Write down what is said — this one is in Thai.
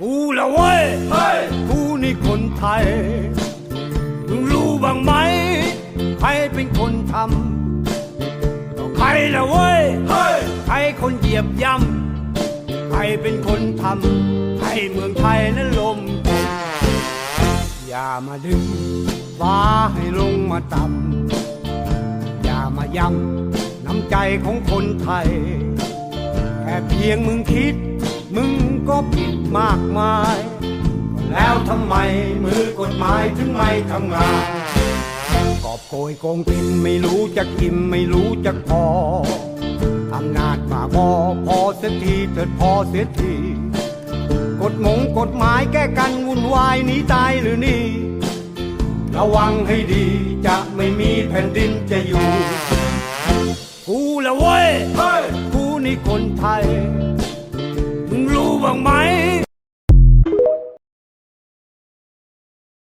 กูละเว้ยเฮ้ยกูนี่คนไทย มึงรู้บ้างไหม ใครเป็นคนทำก็ใครละเว้ยเฮ้ยใครคนเหยียบย่ำใครเป็นคนทำให้เมืองไทยนั้นลมอย่ามาดึงฟ้าให้ลงมาต่ำอย่ามาย้ำน้ำใจของคนไทย แค่เพียงมึงคิด มึงก็ผิดมากมาย แล้วทำไมมือกฎหมายถึงไม่ทำงานกอบโกยโกงกินไม่รู้จะกินไม่รู้จะพออำนาจมาพอพอเสียทีเถิดพอเสียทีกฎหมงกฎหมายแก้กันวุ่นวายหนีตายหรือนี่ ระวังให้ดีจะไม่มีแผ่นดินจะอยู่ กูละเว้ยเฮ้ยกูนี่คนไทย